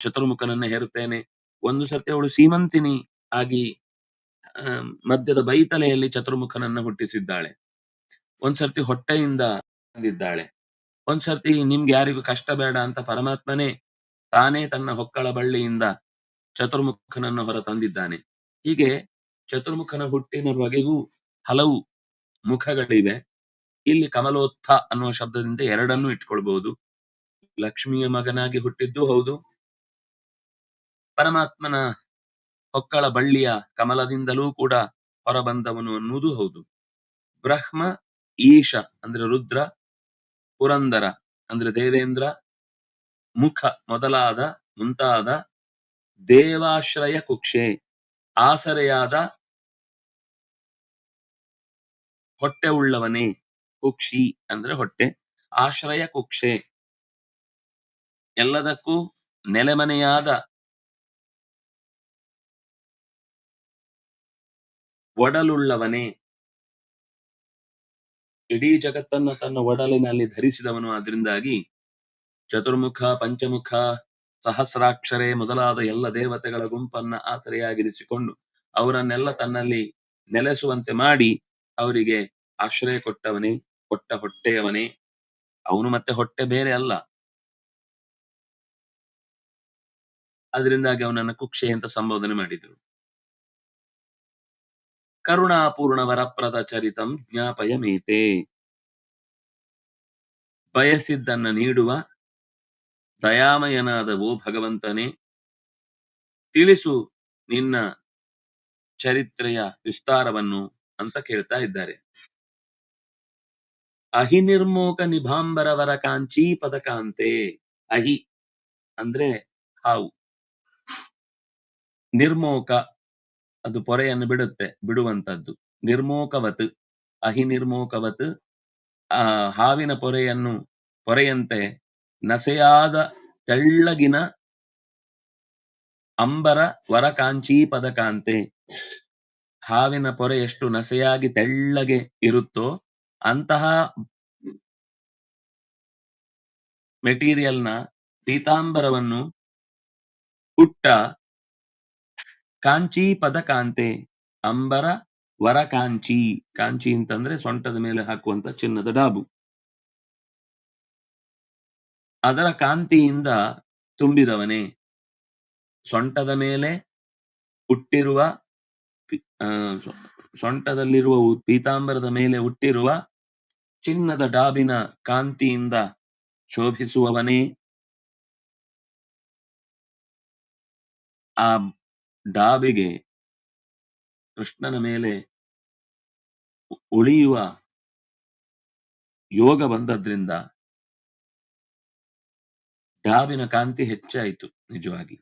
ಚತುರ್ಮುಖನನ್ನ ಹೇರುತ್ತೇನೆ. ಒಂದು ಸರ್ತಿ ಅವಳು ಸೀಮಂತಿನಿ ಆಗಿ ಮಧ್ಯದ ಬೈತಲೆಯಲ್ಲಿ ಚತುರ್ಮುಖನನ್ನ ಹುಟ್ಟಿಸಿದ್ದಾಳೆ. ಒಂದ್ಸರ್ತಿ ಹೊಟ್ಟೆಯಿಂದ ತಂದಿದ್ದಾಳೆ ಒಂದ್ಸರ್ತಿ ನಿಮ್ಗೆ ಯಾರಿಗೂ ಕಷ್ಟ ಬೇಡ ಅಂತ ಪರಮಾತ್ಮನೇ ತಾನೇ ತನ್ನ ಹೊಕ್ಕಳ ಬಳ್ಳಿಯಿಂದ ಚತುರ್ಮುಖನನ್ನು ಹೊರ ತಂದಿದ್ದಾನೆ. ಹೀಗೆ ಚತುರ್ಮುಖನ ಹುಟ್ಟಿನ ಬಗೆಗೂ ಹಲವು ಮುಖಗಳಿವೆ. ಇಲ್ಲಿ ಕಮಲೋತ್ಥ ಅನ್ನುವ ಶಬ್ದದಿಂದ ಎರಡನ್ನೂ ಇಟ್ಕೊಳ್ಬಹುದು. ಲಕ್ಷ್ಮಿಯ ಮಗನಾಗಿ ಹುಟ್ಟಿದ್ದು ಹೌದು. ಪರಮಾತ್ಮನ ಹೊಕ್ಕಳ ಬಳ್ಳಿಯ ಕಮಲದಿಂದಲೂ ಕೂಡ ಹೊರಬಂದವನು ಅನ್ನುವುದು ಹೌದು. ಬ್ರಹ್ಮ, ಈಶ ಅಂದ್ರೆ ರುದ್ರ, ಪುರಂದರ ಅಂದ್ರೆ ದೇವೇಂದ್ರ, ಮುಖ ಮೊದಲಾದ ಮುಂತಾದ ದೇವಾಶ್ರಯ ಕುಕ್ಷೆ, ಆಸರೆಯಾದ ಹೊಟ್ಟೆ ಉಳ್ಳವನೇ ಕುಕ್ಷಿ ಅಂದ್ರೆ ಹೊಟ್ಟೆ, ಆಶ್ರಯ ಕುಕ್ಷೆ. ಎಲ್ಲದಕ್ಕೂ ನೆಲೆಮನೆಯಾದ ಒಡಲುಳ್ಳವನೇ. ಇಡೀ ಜಗತ್ತನ್ನ ತನ್ನ ಒಡಲಿನಲ್ಲಿ ಧರಿಸಿದವನು ಆದ್ರಿಂದಾಗಿ ಚತುರ್ಮುಖ, ಪಂಚಮುಖ, ಸಹಸ್ರಾಕ್ಷರೆ ಮೊದಲಾದ ಎಲ್ಲ ದೇವತೆಗಳ ಗುಂಪನ್ನ ಆತರೆಯಾಗಿರಿಸಿಕೊಂಡು ಅವರನ್ನೆಲ್ಲ ತನ್ನಲ್ಲಿ ನೆಲೆಸುವಂತೆ ಮಾಡಿ ಅವರಿಗೆ ಆಶ್ರಯ ಕೊಟ್ಟವನೇ, ಕೊಟ್ಟ ಹೊಟ್ಟೆಯವನೇ. ಅವನು ಮತ್ತೆ ಹೊಟ್ಟೆ ಬೇರೆ ಅಲ್ಲ. ಅದರಿಂದಾಗಿ ಅವನನ್ನ ಕುಕ್ಷೆ ಅಂತ ಸಂಬೋಧನೆ ಮಾಡಿದ್ರು. ಕರುಣಾಪೂರ್ಣ ವರಪ್ರದ ಚರಿತಂ ಜ್ಞಾಪಯ ಮೇತೆ ಬಯಸಿದ್ದನ್ನ ನೀಡುವ ದಯಾಮಯನಾದ ಓ ಭಗವಂತನೇ, ತಿಳಿಸು ನಿನ್ನ ಚರಿತ್ರೆಯ ವಿಸ್ತಾರವನ್ನು ಅಂತ ಕೇಳ್ತಾ ಇದ್ದಾರೆ. ಅಹಿ ನಿರ್ಮೋಕ ನಿಭಾಂಬರವರ ಕಾಂಚಿ ಪದಕಾಂತೆ ಅಹಿ ಅಂದ್ರೆ ಹಾವು. ನಿರ್ಮೋಕ ಅದು ಪೊರೆಯನ್ನು ಬಿಡುತ್ತೆ ಬಿಡುವಂತದ್ದು ನಿರ್ಮೋಕವತ್ ಅಹಿ ನಿರ್ಮೋಕವತ್ ಆ ಹಾವಿನ ಪೊರೆಯನ್ನು, ಪೊರೆಯಂತೆ ನಸೆಯಾದ ತೆಳ್ಳಗಿನ ಅಂಬರ ವರಕಾಂಚಿ ಪದಕಾಂತೆ. ಹಾವಿನ ಪೊರೆ ಎಷ್ಟು ನಸೆಯಾಗಿ ತೆಳ್ಳಗೆ ಇರುತ್ತೋ ಅಂತಹ ಮೆಟೀರಿಯಲ್ನ ಪೀತಾಂಬರವನ್ನು ಹುಟ್ಟ ಕಾಂಚಿ ಪದಕಾಂತೆ ಅಂಬರ ವರ ಕಾಂಚಿ ಕಾಂಚಿ ಅಂತಂದ್ರೆ ಸೊಂಟದ ಮೇಲೆ ಹಾಕುವಂತ ಚಿನ್ನದ ಡಾಬು. ಅದರ ಕಾಂತಿಯಿಂದ ತುಂಬಿದವನೇ. ಸೊಂಟದ ಮೇಲೆ ಹುಟ್ಟಿರುವ ಸೊಂಟದಲ್ಲಿರುವ ಪೀತಾಂಬರದ ಮೇಲೆ ಹುಟ್ಟಿರುವ ಚಿನ್ನದ ಡಾಬಿನ ಕಾಂತಿಯಿಂದ ಶೋಭಿಸುವವನೇ. ಆ ಡಾಬಿಗೆ ಕೃಷ್ಣನ ಮೇಲೆ ಉಳಿಯುವ ಯೋಗ ಬಂದದ್ರಿಂದ ಡಾಬಿನ ಕಾಂತಿ ಹೆಚ್ಚಾಯಿತು, ನಿಜವಾಗಿ.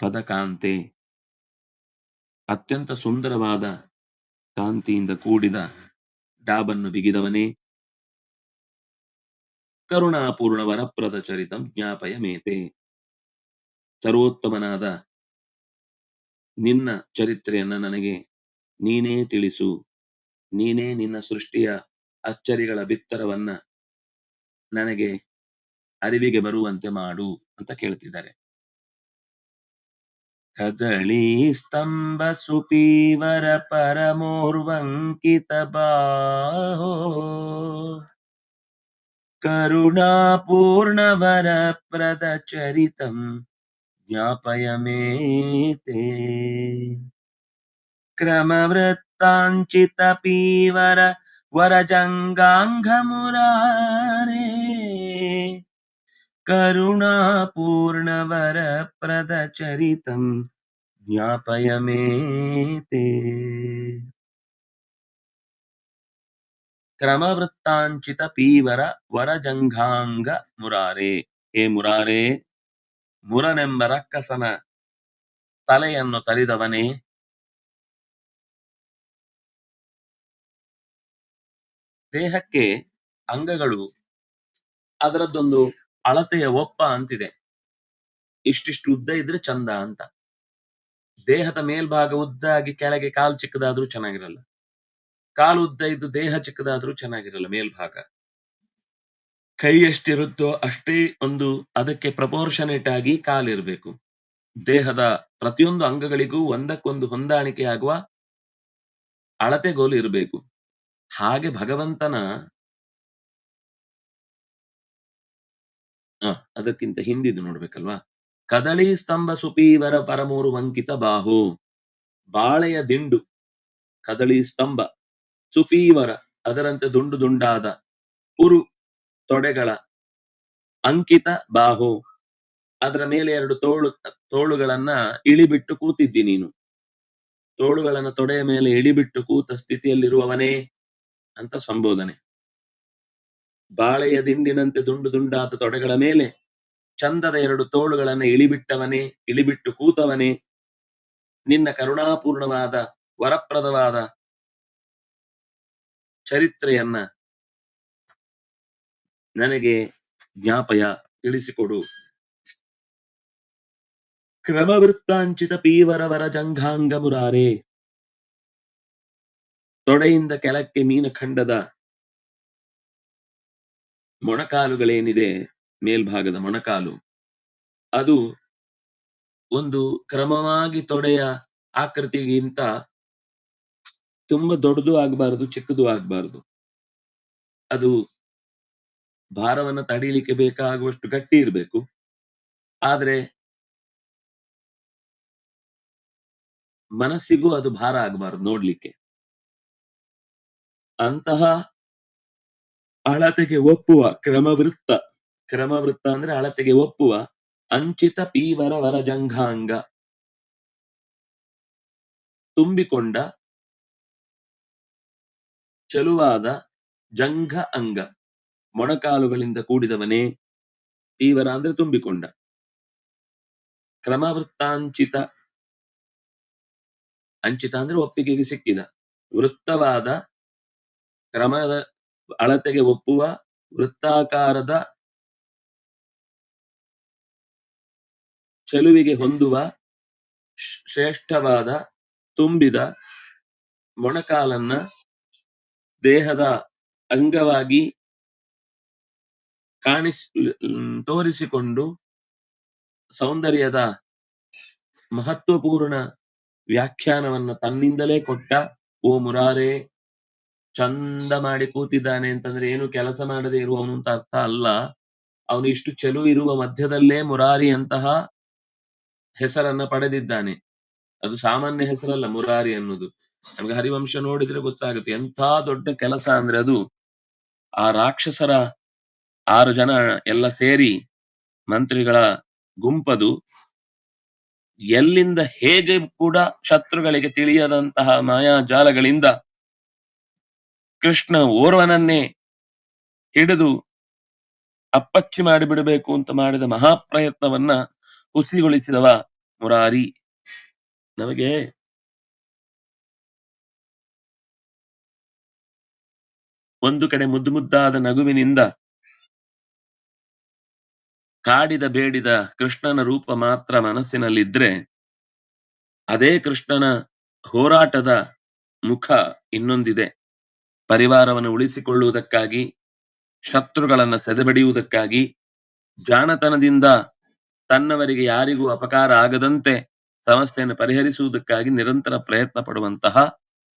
ಪದಕಾಂತೆ ಅತ್ಯಂತ ಸುಂದರವಾದ ಕಾಂತಿಯಿಂದ ಕೂಡಿದ ಡಾಬನ್ನು ಬಿಗಿದವನೇ ಕರುಣಾಪೂರ್ಣ ವರಪ್ರದ ಚರಿತಂ ಜ್ಞಾಪಯ ಮೇತೆ ಸರ್ವೋತ್ತಮನಾದ ನಿನ್ನ ಚರಿತ್ರೆಯನ್ನು ನನಗೆ ನೀನೇ ತಿಳಿಸು. ನೀನೇ ನಿನ್ನ ಸೃಷ್ಟಿಯ ಅಚ್ಚರಿಗಳ ಬಿತ್ತರವನ್ನ ನನಗೆ ಅರಿವಿಗೆ ಬರುವಂತೆ ಮಾಡು ಅಂತ ಕೇಳ್ತಿದ್ದಾರೆ. ಕದಳಿ ಸ್ತಂಭ ಸುಪೀವರ ಪರಮೋರ್ವಂಕಿತ ಬಾಹೋ. ಕರುಣಾಪೂರ್ಣವರ ಪ್ರದ ಚರಿತಂ ಜ್ಞಾಪಯ ಮೇತೆ ಕ್ರಮವೃತ್ತಾಂಚಿತ ಪೀವರ ವರಜಂಗಾಂಗ ಮುರಾರೇ ಕರುಣಾಪೂರ್ಣವರ ಪ್ರದ ಚರಿತಂ ಜ್ಞಾಪಯ ಮೇತೆ ಮುರನೆಂಬ ರಕ್ಕಸನ ತಲೆಯನ್ನು ತರಿದವನೇ? ದೇಹಕ್ಕೆ ಅಂಗಗಳು ಅದರದ್ದೊಂದು ಅಳತೆಯ ಒಪ್ಪ ಅಂತಿದೆ. ಇಷ್ಟಿಷ್ಟು ಉದ್ದ ಇದ್ರೆ ಚಂದ ಅಂತ. ದೇಹದ ಮೇಲ್ಭಾಗ ಉದ್ದಾಗಿ ಕೆಳಗೆ ಕಾಲು ಚಿಕ್ಕದಾದ್ರೂ ಚೆನ್ನಾಗಿರಲ್ಲ. ಕಾಲು ಉದ್ದ ಇದ್ದು ದೇಹ ಚಿಕ್ಕದಾದ್ರೂ ಚೆನ್ನಾಗಿರಲ್ಲ ಮೇಲ್ಭಾಗ. ಕೈ ಎಷ್ಟಿರುತ್ತೋ ಅಷ್ಟೇ ಒಂದು ಅದಕ್ಕೆ ಪ್ರಪೋರ್ಷನೇಟ್ ಆಗಿ ಕಾಲಿರ್ಬೇಕು. ದೇಹದ ಪ್ರತಿಯೊಂದು ಅಂಗಗಳಿಗೂ ಒಂದಕ್ಕೊಂದು ಹೊಂದಾಣಿಕೆ ಆಗುವ ಅಳತೆಗೋಲು ಇರಬೇಕು. ಹಾಗೆ ಭಗವಂತನ ಅದಕ್ಕಿಂತ ಹಿಂದಿದ್ದು ನೋಡ್ಬೇಕಲ್ವಾ? ಕದಳಿ ಸ್ತಂಭ ಸುಪೀವರ ಪರಮೂರು ವಂಕಿತ ಬಾಹು. ಬಾಳೆಯ ದಿಂಡು, ಕದಳಿ ಸ್ತಂಭ, ಸುಪೀವರ, ಅದರಂತೆ ದುಂಡು ದುಂಡಾದ ಉರು ತೊಡೆಗಳ ಅಂಕಿತ ಬಾಹು. ಅದರ ಮೇಲೆ ಎರಡು ತೋಳು, ತೋಳುಗಳನ್ನ ಇಳಿಬಿಟ್ಟು ಕೂತಿದ್ದಿ ನೀನು. ತೋಳುಗಳನ್ನ ತೊಡೆಯ ಮೇಲೆ ಇಳಿಬಿಟ್ಟು ಕೂತ ಸ್ಥಿತಿಯಲ್ಲಿರುವವನೇ ಅಂತ ಸಂಬೋಧನೆ. ಬಾಳೆಯ ದಿಂಡಿನಂತೆ ದುಂಡು ದುಂಡಾದ ತೊಡೆಗಳ ಮೇಲೆ ಚಂದದ ಎರಡು ತೋಳುಗಳನ್ನ ಇಳಿಬಿಟ್ಟವನೇ, ಇಳಿಬಿಟ್ಟು ಕೂತವನೇ, ನಿನ್ನ ಕರುಣಾಪೂರ್ಣವಾದ, ವರಪ್ರದವಾದ ಚರಿತ್ರೆಯನ್ನ ನನಗೆ ಜ್ಞಾಪಯ ತಿಳಿಸಿಕೊಡು. ಕ್ರಮವೃತ್ತಾಂಚಿತ ಪೀವರವರ ಜಂಘಾಂಗ ಮುರಾರೆ. ತೊಡೆಯಿಂದ ಕೆಳಕ್ಕೆ ಮೀನಖಂಡದ ಮೊಣಕಾಲುಗಳೇನಿದೆ, ಮೇಲ್ಭಾಗದ ಮೊಣಕಾಲು, ಅದು ಒಂದು ಕ್ರಮವಾಗಿ ತೊಡೆಯ ಆಕೃತಿಗಿಂತ ತುಂಬಾ ದೊಡ್ಡದು ಆಗಬಾರದು, ಚಿಕ್ಕದು ಆಗಬಾರದು. ಅದು ಭಾರವನ್ನ ತಡೀಲಿಕ್ಕೆ ಬೇಕಾಗುವಷ್ಟು ಗಟ್ಟಿ ಇರಬೇಕು. ಆದ್ರೆ ಮನಸ್ಸಿಗೂ ಅದು ಭಾರ ಆಗಬಾರದು ನೋಡ್ಲಿಕ್ಕೆ. ಅಂತಹ ಅಳತೆಗೆ ಒಪ್ಪುವ ಕ್ರಮವೃತ್ತ ಕ್ರಮವೃತ್ತ ಅಂದ್ರೆ ಅಳತೆಗೆ ಒಪ್ಪುವ ಅಂಚಿತ ಪೀವರ ವರ ಜಂಘಾಂಗ. ತುಂಬಿಕೊಂಡ, ಚಲುವಾದ ಜಂಘ ಅಂಗ. ಮೊಣಕಾಲುಗಳಿಂದ ಕೂಡಿದವನೇ ತೀವರ ಅಂದ್ರೆ ತುಂಬಿಕೊಂಡ. ಕ್ರಮವೃತ್ತಾಂಚಿತ, ಅಂಚಿತ ಅಂದ್ರೆ ಒಪ್ಪಿಗೆಗೆ ಸಿಕ್ಕಿದ. ವೃತ್ತವಾದ ಕ್ರಮದ ಅಳತೆಗೆ ಒಪ್ಪುವ ವೃತ್ತಾಕಾರದ ಚೆಲುವಿಗೆ ಹೊಂದುವ ಶ್ರೇಷ್ಠವಾದ ತುಂಬಿದ ಮೊಣಕಾಲನ್ನ ದೇಹದ ಅಂಗವಾಗಿ ಕಾಣಿಸ್ ತೋರಿಸಿಕೊಂಡು ಸೌಂದರ್ಯದ ಮಹತ್ವಪೂರ್ಣ ವ್ಯಾಖ್ಯಾನವನ್ನ ತನ್ನಿಂದಲೇ ಕೊಟ್ಟ ಓ ಮುರಾರೆ, ಚಂದ ಮಾಡಿ ಕೂತಿದ್ದಾನೆ ಅಂತಂದ್ರೆ ಏನು ಕೆಲಸ ಮಾಡದೆ ಇರುವವನು ಅಂತ ಅರ್ಥ ಅಲ್ಲ. ಅವನು ಇಷ್ಟು ಚೆಲುವು ಇರುವ ಮಧ್ಯದಲ್ಲೇ ಮುರಾರಿ ಅಂತಹ ಹೆಸರನ್ನ ಪಡೆದಿದ್ದಾನೆ. ಅದು ಸಾಮಾನ್ಯ ಹೆಸರಲ್ಲ ಮುರಾರಿ ಅನ್ನೋದು. ನಮ್ಗೆ ಹರಿವಂಶ ನೋಡಿದ್ರೆ ಗೊತ್ತಾಗುತ್ತೆ ಎಂಥ ದೊಡ್ಡ ಕೆಲಸ ಅಂದ್ರೆ ಅದು ಆ ರಾಕ್ಷಸರ ಆರು ಜನ ಎಲ್ಲ ಸೇರಿ ಮಂತ್ರಿಗಳ ಗುಂಪದು ಎಲ್ಲಿಂದ ಹೇಗೆ ಕೂಡ ಶತ್ರುಗಳಿಗೆ ತಿಳಿಯದಂತಹ ಮಾಯಾಜಾಲಗಳಿಂದ ಕೃಷ್ಣ ಓರ್ವನನ್ನೇ ಹಿಡಿದು ಅಪ್ಪಚ್ಚಿ ಮಾಡಿಬಿಡಬೇಕು ಅಂತ ಮಾಡಿದ ಮಹಾಪ್ರಯತ್ನವನ್ನ ಹುಸಿಗೊಳಿಸಿದವ ಮುರಾರಿ. ನಮಗೆ ಒಂದು ಕಡೆ ಮುದ್ದು ಮುದ್ದಾದ ನಗುವಿನಿಂದ ಕಾಡಿದ ಬೇಡಿದ ಕೃಷ್ಣನ ರೂಪ ಮಾತ್ರ ಮನಸ್ಸಿನಲ್ಲಿದ್ರೆ ಅದೇ ಕೃಷ್ಣನ ಹೋರಾಟದ ಮುಖ ಇನ್ನೊಂದಿದೆ. ಪರಿವಾರವನ್ನು ಉಳಿಸಿಕೊಳ್ಳುವುದಕ್ಕಾಗಿ, ಶತ್ರುಗಳನ್ನ ಸೆದೆಬಡಿಯುವುದಕ್ಕಾಗಿ, ಜಾಣತನದಿಂದ ತನ್ನವರಿಗೆ ಯಾರಿಗೂ ಅಪಕಾರ ಆಗದಂತೆ ಸಮಸ್ಯೆಯನ್ನು ಪರಿಹರಿಸುವುದಕ್ಕಾಗಿ ನಿರಂತರ ಪ್ರಯತ್ನ ಪಡುವಂತಹ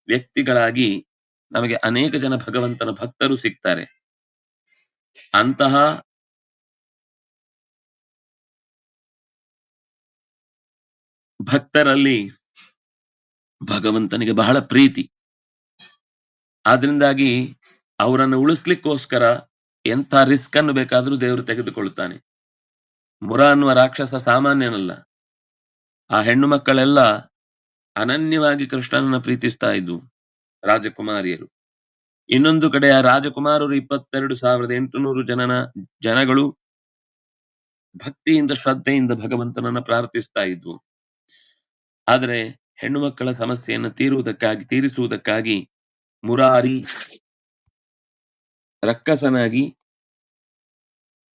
ವ್ಯಕ್ತಿಗಳಾಗಿ ನಮಗೆ ಅನೇಕ ಜನ ಭಗವಂತನ ಭಕ್ತರು ಸಿಗ್ತಾರೆ. ಅಂತಹ ಭಕ್ತರಲ್ಲಿ ಭಗವಂತನಿಗೆ ಬಹಳ ಪ್ರೀತಿ. ಆದ್ರಿಂದಾಗಿ ಅವರನ್ನು ಉಳಿಸ್ಲಿಕ್ಕೋಸ್ಕರ ಎಂಥ ರಿಸ್ಕ್ ಅನ್ನು ಬೇಕಾದ್ರೂ ದೇವರು ತೆಗೆದುಕೊಳ್ಳುತ್ತಾನೆ. ಮುರ ಅನ್ನುವ ರಾಕ್ಷಸ ಸಾಮಾನ್ಯನಲ್ಲ. ಆ ಹೆಣ್ಣು ಮಕ್ಕಳೆಲ್ಲ ಅನನ್ಯವಾಗಿ ಕೃಷ್ಣನನ್ನು ಪ್ರೀತಿಸ್ತಾ ಇದ್ವು ರಾಜಕುಮಾರಿಯರು. ಇನ್ನೊಂದು ಕಡೆ ಆ ರಾಜಕುಮಾರರು ಇಪ್ಪತ್ತೆರಡು ಸಾವಿರದ ಎಂಟುನೂರು ಜನನ, ಜನಗಳು ಭಕ್ತಿಯಿಂದ ಶ್ರದ್ಧೆಯಿಂದ ಭಗವಂತನನ್ನ ಪ್ರಾರ್ಥಿಸ್ತಾ ಇದ್ವು. ಆದರೆ ಹೆಣ್ಣು ಮಕ್ಕಳ ಸಮಸ್ಯೆಯನ್ನು ತೀರುವುದಕ್ಕಾಗಿ, ತೀರಿಸುವುದಕ್ಕಾಗಿ ಮುರಾರಿ ರಕ್ಕಸನಾಗಿ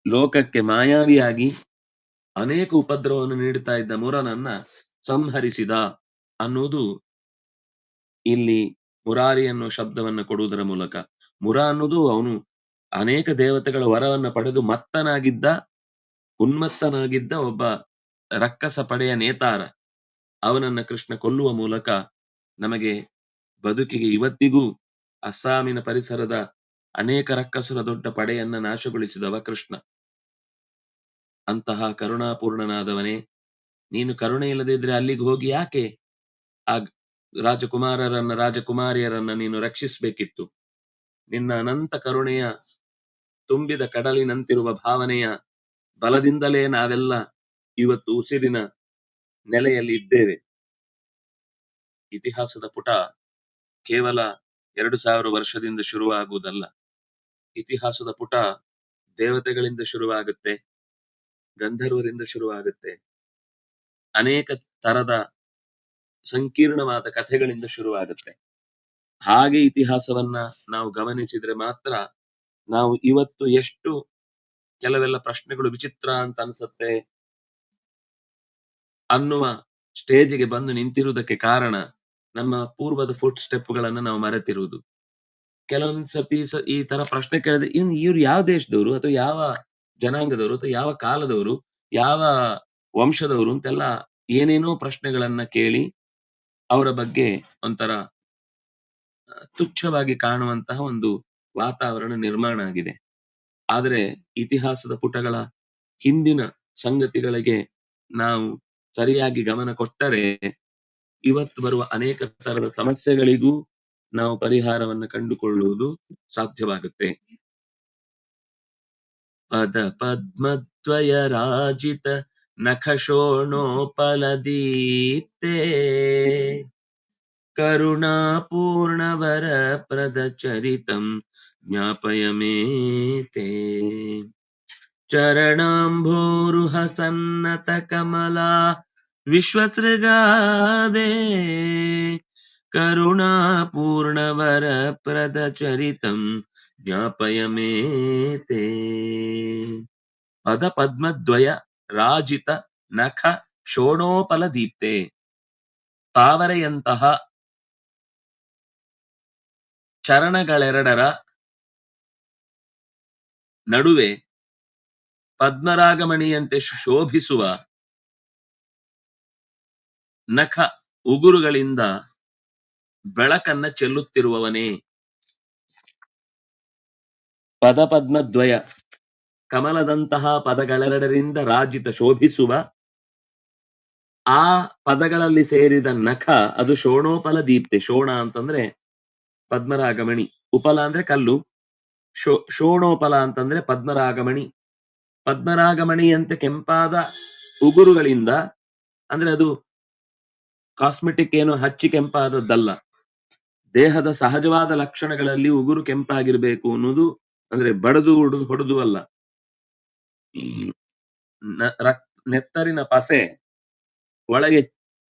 ಲೋಕಕ್ಕೆ ಮಾಯಾವಿಯಾಗಿ ಅನೇಕ ಉಪದ್ರವವನ್ನು ನೀಡುತ್ತಾ ಇದ್ದ ಮುರನನ್ನ ಸಂಹರಿಸಿದ ಅನ್ನುವುದು ಇಲ್ಲಿ ಮುರಾರಿ ಅನ್ನೋ ಶಬ್ದವನ್ನು ಕೊಡುವುದರ ಮೂಲಕ. ಮುರ ಅನ್ನೋದು ಅವನು ಅನೇಕ ದೇವತೆಗಳ ವರವನ್ನ ಪಡೆದು ಮತ್ತನಾಗಿದ್ದ, ಉನ್ಮತ್ತನಾಗಿದ್ದ ಒಬ್ಬ ರಕ್ಕಸ ಪಡೆಯ ನೇತಾರ. ಅವನನ್ನ ಕೃಷ್ಣ ಕೊಲ್ಲುವ ಮೂಲಕ ನಮಗೆ ಬದುಕಿಗೆ ಇವತ್ತಿಗೂ ಅಸ್ಸಾಮಿನ ಪರಿಸರದ ಅನೇಕ ರಕ್ಕಸುರ ದೊಡ್ಡ ಪಡೆಯನ್ನ ನಾಶಗೊಳಿಸಿದವ ಕೃಷ್ಣ. ಅಂತಹ ಕರುಣಾಪೂರ್ಣನಾದವನೇ, ನೀನು ಕರುಣೆ ಇಲ್ಲದೇ ಇದ್ರೆ ಅಲ್ಲಿಗೆ ಹೋಗಿ ಯಾಕೆ? ಆ ರಾಜಕುಮಾರರನ್ನ, ರಾಜಕುಮಾರಿಯರನ್ನ ನೀನು ರಕ್ಷಿಸಬೇಕಿತ್ತು. ನಿನ್ನ ಅನಂತ ಕರುಣೆಯ ತುಂಬಿದ ಕಡಲಿನಂತಿರುವ ಭಾವನೆಯ ಬಲದಿಂದಲೇ ನಾವೆಲ್ಲ ಇವತ್ತು ಉಸಿರಿನ ನೆಲೆಯಲ್ಲಿ ಇದ್ದೇವೆ. ಇತಿಹಾಸದ ಪುಟ ಕೇವಲ ಎರಡು ಸಾವಿರ ವರ್ಷದಿಂದ ಶುರುವಾಗುವುದಲ್ಲ. ಇತಿಹಾಸದ ಪುಟ ದೇವತೆಗಳಿಂದ ಶುರುವಾಗುತ್ತೆ, ಗಂಧರ್ವರಿಂದ ಶುರುವಾಗುತ್ತೆ. ಅನೇಕ ತರದ ಸಂಕೀರ್ಣವಾದ ಕಥೆಗಳಿಂದ ಶುರುವಾಗುತ್ತೆ. ಹಾಗೆ ಇತಿಹಾಸವನ್ನ ನಾವು ಗಮನಿಸಿದ್ರೆ ಮಾತ್ರ ನಾವು ಇವತ್ತು ಎಷ್ಟು ಕೆಲವೆಲ್ಲ ಪ್ರಶ್ನೆಗಳು ವಿಚಿತ್ರ ಅಂತ ಅನ್ಸುತ್ತೆ ಅನ್ನುವ ಸ್ಟೇಜಿಗೆ ಬಂದು ನಿಂತಿರುವುದಕ್ಕೆ ಕಾರಣ ನಮ್ಮ ಪೂರ್ವದ ಫುಟ್ ಸ್ಟೆಪ್ಗಳನ್ನು ನಾವು ಮರೆತಿರುವುದು. ಕೆಲವೊಂದ್ ಸತಿ ಈ ತರ ಪ್ರಶ್ನೆ ಕೇಳಿದ್ರೆ ಇನ್ ಇವ್ರು ಯಾವ ದೇಶದವರು ಅಥವಾ ಯಾವ ಜನಾಂಗದವರು ಅಥವಾ ಯಾವ ಕಾಲದವರು, ಯಾವ ವಂಶದವರು ಅಂತೆಲ್ಲ ಏನೇನೋ ಪ್ರಶ್ನೆಗಳನ್ನ ಕೇಳಿ ಅವರ ಬಗ್ಗೆ ಒಂಥರ ತುಚ್ಛವಾಗಿ ಕಾಣುವಂತಹ ಒಂದು ವಾತಾವರಣ ನಿರ್ಮಾಣ ಆಗಿದೆ. ಆದರೆ ಇತಿಹಾಸದ ಪುಟಗಳ ಹಿಂದಿನ ಸಂಗತಿಗಳಿಗೆ ನಾವು ಸರಿಯಾಗಿ ಗಮನ ಕೊಟ್ಟರೆ ಇವತ್ತು ಬರುವ ಅನೇಕ ತರದ ಸಮಸ್ಯೆಗಳಿಗೂ ನಾವು ಪರಿಹಾರವನ್ನು ಕಂಡುಕೊಳ್ಳುವುದು ಸಾಧ್ಯವಾಗುತ್ತೆ. ಪದ ಪದ್ಮದ್ವಯ ರಾಜಿತ ನಖಶೋಣೋಪಲದೀಪ್ತೆ. ಕರುಣಾಪೂರ್ಣವರ ಪ್ರದ ಚರಿತಂ ಜ್ಞಾಪಯ ಮೇತೆ. ಚರಣಾಂಭೋರುಹ ಸನ್ನತ ಕಮಲಾ ಪ್ರದ ಚರಿತಂ ಜ್ಞಾಪಯ ಮೇತೆ ಪದ ಪದ್ಮದ್ವಯ ರಾಜಿತ ನಖ ಶೋಣೋಪಲ ದೀಪ್ತೆ ತಾವರೆಯಂತಹ ಚರಣಗಳೆರಡರ ನಡುವೆ ಪದ್ಮರಾಗಮಣಿಯಂತೆ ಶೋಭಿಸುವ ನಖ ಉಗುರುಗಳಿಂದ ಬೆಳಕನ್ನ ಚೆಲ್ಲುತ್ತಿರುವವನೇ. ಪದಪದ್ಮದ್ವಯ. ಕಮಲದಂತಹ ಪದಗಳೆರಡರಿಂದ ರಾಜಿತ ಶೋಭಿಸುವ. ಆ ಪದಗಳಲ್ಲಿ ಸೇರಿದ ನಖ, ಅದು ಶೋಣೋಪಲ ದೀಪ್ತೆ, ಶೋಣ ಅಂತಂದ್ರೆ ಪದ್ಮರಾಗಮಣಿ, ಉಪಲ ಅಂದ್ರೆ ಕಲ್ಲು, ಶೋ, ಶೋಣೋಪಲ ಅಂತಂದ್ರೆ ಪದ್ಮರಾಗಮಣಿ. ಪದ್ಮರಾಗಮಣಿಯಂತೆ ಕೆಂಪಾದ ಉಗುರುಗಳಿಂದ, ಅಂದ್ರೆ ಅದು ಕಾಸ್ಮೆಟಿಕ್ ಏನು ಹಚ್ಚಿ ಕೆಂಪಾದದ್ದಲ್ಲ. ದೇಹದ ಸಹಜವಾದ ಲಕ್ಷಣಗಳಲ್ಲಿ ಉಗುರು ಕೆಂಪಾಗಿರ್ಬೇಕು ಅನ್ನೋದು ಅಂದ್ರೆ ಬಡದು ಹೊಡೆದು ಹೊಡೆದು ಅಲ್ಲ. ನೆತ್ತರಿನ ಪಸೆ ಒಳಗೆ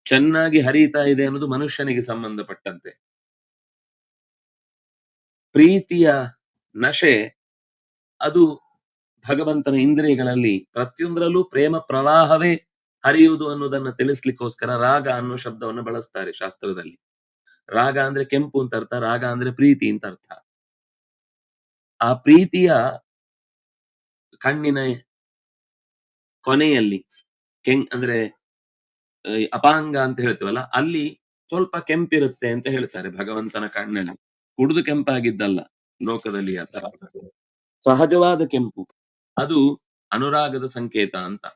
ಚೆನ್ನಾಗಿ ಹರಿತಾ ಇದೆ ಅನ್ನೋದು ಮನುಷ್ಯನಿಗೆ ಸಂಬಂಧಪಟ್ಟಂತೆ. ಪ್ರೀತಿಯ ನಶೆ ಅದು ಭಗವಂತನ ಇಂದ್ರಿಯಗಳಲ್ಲಿ ಪ್ರತಿಯೊಂದರಲ್ಲೂ ಪ್ರೇಮ ಪ್ರವಾಹವೇ ಹರಿಯುವುದು ಅನ್ನೋದನ್ನ ತಿಳಿಸ್ಲಿಕ್ಕೋಸ್ಕರ ರಾಗ ಅನ್ನೋ ಶಬ್ದವನ್ನು ಬಳಸ್ತಾರೆ ಶಾಸ್ತ್ರದಲ್ಲಿ. ರಾಗ ಅಂದ್ರೆ ಕೆಂಪು ಅಂತ ಅರ್ಥ, ರಾಗ ಅಂದ್ರೆ ಪ್ರೀತಿ ಅಂತ ಅರ್ಥ. ಆ ಪ್ರೀತಿಯ ಕಣ್ಣಿನ ಕೊನೆಯಲ್ಲಿ ಕೆಂ, ಅಂದ್ರೆ ಅಪಾಂಗ ಅಂತ ಹೇಳ್ತೀವಲ್ಲ, ಅಲ್ಲಿ ಸ್ವಲ್ಪ ಕೆಂಪಿರುತ್ತೆ ಅಂತ ಹೇಳ್ತಾರೆ ಭಗವಂತನ ಕಣ್ಣಲ್ಲಿ. ಕುಡಿದು ಕೆಂಪಾಗಿದ್ದಲ್ಲ ಲೋಕದಲ್ಲಿ ಆ ತರ ಸಹಜವಾದ ಕೆಂಪು. ಅದು ಅನುರಾಗದ ಸಂಕೇತ ಅಂತ.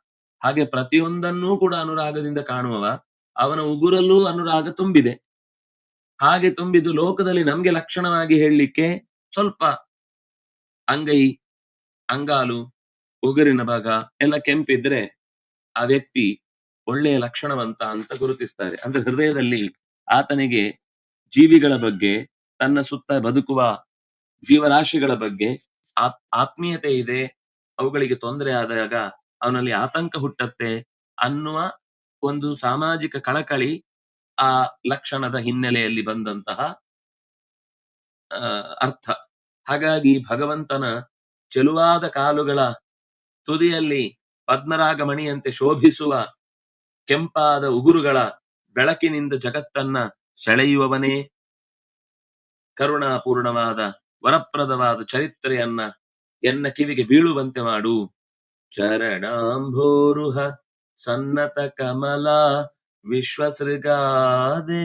ಹಾಗೆ ಪ್ರತಿಯೊಂದನ್ನೂ ಕೂಡ ಅನುರಾಗದಿಂದ ಕಾಣುವವ, ಅವನ ಉಗುರಲ್ಲೂ ಅನುರಾಗ ತುಂಬಿದೆ. ಹಾಗೆ ತುಂಬಿದ್ದು ಲೋಕದಲ್ಲಿ ನಮ್ಗೆ ಲಕ್ಷಣವಾಗಿ ಹೇಳಲಿಕ್ಕೆ ಸ್ವಲ್ಪ ಅಂಗೈ, ಅಂಗಾಲು, ಉಗುರಿನ ಭಾಗ ಎಲ್ಲ ಕೆಂಪಿದ್ರೆ ಆ ವ್ಯಕ್ತಿ ಒಳ್ಳೆಯ ಲಕ್ಷಣವಂತ ಅಂತ ಗುರುತಿಸ್ತಾರೆ. ಅಂದ್ರೆ ಹೃದಯದಲ್ಲಿ ಆತನಿಗೆ ಜೀವಿಗಳ ಬಗ್ಗೆ, ತನ್ನ ಸುತ್ತ ಬದುಕುವ ಜೀವರಾಶಿಗಳ ಬಗ್ಗೆ ಆತ್- ಆತ್ಮೀಯತೆ ಇದೆ, ಅವುಗಳಿಗೆ ತೊಂದರೆ ಆದಾಗ ಅವನಲ್ಲಿ ಆತಂಕ ಹುಟ್ಟತ್ತೆ ಅನ್ನುವ ಒಂದು ಸಾಮಾಜಿಕ ಕಳಕಳಿ ಆ ಲಕ್ಷಣದ ಹಿನ್ನೆಲೆಯಲ್ಲಿ ಬಂದಂತಹ ಅರ್ಥ. ಹಾಗಾಗಿ ಭಗವಂತನ ಚೆಲುವಾದ ಕಾಲುಗಳ ತುದಿಯಲ್ಲಿ ಪದ್ಮರಾಗ ಮಣಿಯಂತೆ ಶೋಭಿಸುವ ಕೆಂಪಾದ ಉಗುರುಗಳ ಬೆಳಕಿನಿಂದ ಜಗತ್ತನ್ನ ಸೆಳೆಯುವವನೇ ಕರುಣಾಪೂರ್ಣವಾದ, ವರಪ್ರದವಾದ ಚರಿತ್ರೆಯನ್ನ ಎನ್ನ ಕಿವಿಗೆ ಬೀಳುವಂತೆ ಮಾಡು. ಚರಣಾಂಭೋರುಹ ಸನ್ನತ ಕಮಲ ವಿಶ್ವಸೃಗಾದೆ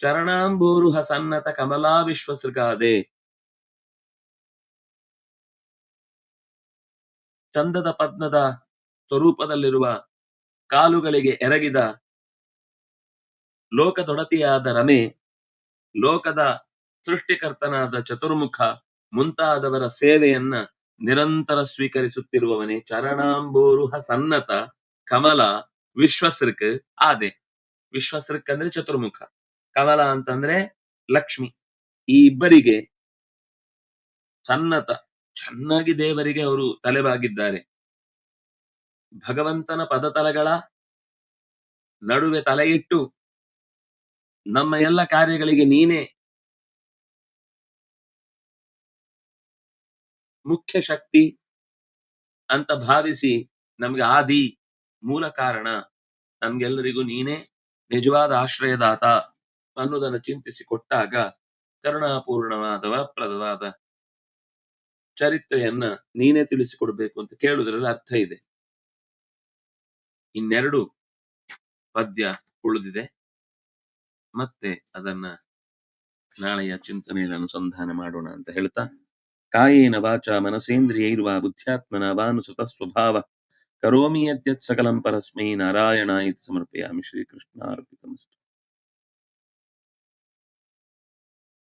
ಚರಣಾಂಬೋರುಹ ಸನ್ನತ ಕಮಲಾ ವಿಶ್ವಸೃಗಾದೆ ಚಂದದ ಪದ್ಮದ ಸ್ವರೂಪದಲ್ಲಿರುವ ಕಾಲುಗಳಿಗೆ ಎರಗಿದ ಲೋಕದೊಡತಿಯಾದ ರಮೆ, ಲೋಕದ ಸೃಷ್ಟಿಕರ್ತನಾದ ಚತುರ್ಮುಖ ಮುಂತಾದವರ ಸೇವೆಯನ್ನ ನಿರಂತರ ಸ್ವೀಕರಿಸುತ್ತಿರುವವನೇ ಚರಣಾಂಬೋರುಹ ಸನ್ನತ ಕಮಲ ವಿಶ್ವಸೃಕ್ ಆದೆ. ವಿಶ್ವಸೃಕ್ ಅಂದ್ರೆ ಚತುರ್ಮುಖ. ಕಮಲ ಅಂತಂದ್ರೆ ಲಕ್ಷ್ಮಿ. ಈ ಇಬ್ಬರಿಗೆ ಸನ್ನತ, ಚೆನ್ನಾಗಿ ದೇವರಿಗೆ ಅವರು ತಲೆಬಾಗಿದ್ದಾರೆ. ಭಗವಂತನ ಪದತಲಗಳ ನಡುವೆ ತಲೆಯಿಟ್ಟು ನಮ್ಮ ಎಲ್ಲ ಕಾರ್ಯಗಳಿಗೆ ನೀನೇ ಮುಖ್ಯ ಶಕ್ತಿ ಅಂತ ಭಾವಿಸಿ ನಮ್ಗೆ ಆದಿ ಮೂಲ ಕಾರಣ ನಮ್ಗೆಲ್ಲರಿಗೂ ನೀನೇ ನಿಜವಾದ ಆಶ್ರಯದಾತ ಅನ್ನೋದನ್ನು ಚಿಂತಿಸಿ ಕೊಟ್ಟಾಗ ಕರುಣಾಪೂರ್ಣವಾದ ಪ್ರದವಾದ ಚರಿತ್ರೆಯನ್ನ ನೀನೇ ತಿಳಿಸಿಕೊಡ್ಬೇಕು ಅಂತ ಕೇಳುವುದರಲ್ಲಿ ಅರ್ಥ ಇದೆ. ಇನ್ನೆರಡು ಪದ್ಯ ಉಳಿದಿದೆ. ಮತ್ತೆ ಅದನ್ನ ನಾಳೆಯ ಚಿಂತನೆಯಲ್ಲಿ ಅನುಸಂಧಾನ ಮಾಡೋಣ ಅಂತ ಹೇಳ್ತಾ ಕಾಯೇನ ವಾಚ ಮನಸೇಂದ್ರಿಯೈರ್ವಾ ಬುದ್ಧ್ಯಾತ್ಮನ ವಾನುಸೃತ ಸ್ವಭಾವ. ಕರೋಮಿ ಯದ್ಯತ್ ಸಕಲಂ ಪರಸ್ಮೈ ನಾರಾಯಣ ನಾರಾಯಣಾಯಿತಿ ಸಮರ್ಪಯಾಮಿ ಶ್ರೀಕೃಷ್ಣಾರ್ಪಿತಮಸ್ತು.